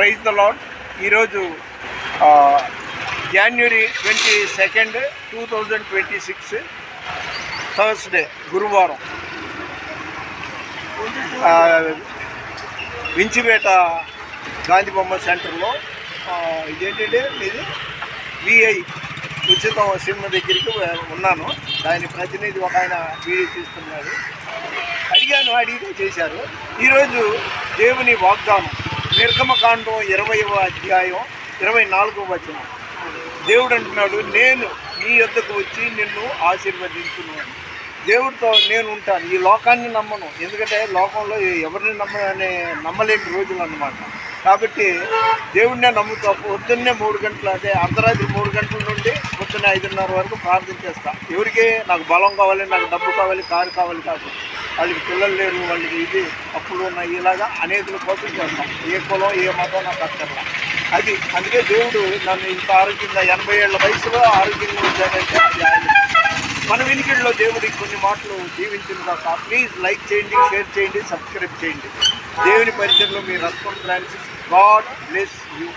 Praise the lord ఈరోజు January twenty second two thousand twenty six Thursday గురువారం. వించిపేట గాంధీ బొమ్మ సెంటర్లో ఇదేంటంటే ఇది విఐ ఉచిత సినిమా దగ్గరికి ఉన్నాను. దాని ప్రతినిధి ఒక ఆయన వీడియో తీస్తున్నాడు. అడిగాను అడిగితే చేశారు. ఈరోజు దేవుని వాగ్దానం. నిర్గమకాండం ఇరవైవ అధ్యాయం ఇరవై నాలుగవ వచనం. దేవుడు అంటున్నాడు నేను నీ యొద్దకు వచ్చి నిన్ను ఆశీర్వదించున్నాను దేవుడితో నేను ఉంటాను ఈ లోకాన్ని నమ్మను. ఎందుకంటే లోకంలో ఎవరిని నమ్మనే నమ్మలేని రోజులు అన్నమాట. కాబట్టి దేవుడినే నమ్ముతా పొద్దున్నే మూడు గంటలు అదే అర్ధరాత్రి మూడు గంటల నుండి పొద్దున్నే ఐదున్నర వరకు ప్రార్థన చేస్తా. ఎవరికి నాకు బలం కావాలి నాకు డబ్బు కావాలి కారు కావాలి కాదు. వాళ్ళకి పిల్లలు లేరు వాళ్ళకి ఇది అప్పులు ఉన్నాయి ఇలాగా అనేకలు కోసం చేస్తాం. ఏ కులం ఏ మతం నాకు అక్కర్లా అది అందుకే దేవుడు నన్ను ఇంత ఆరోగ్యంగా ఎనభై ఏళ్ళ వయసులో ఆరోగ్యంగా ఉంచాడంటే అది ఆయన మన వినికిడిలో దేవుడికి కొన్ని మాటలు దీవించిన కాక ప్లీజ్ లైక్ చేయండి షేర్ చేయండి సబ్స్క్రైబ్ చేయండి. దేవుని పరిచయంలో మీ Ratnam Francis God bless you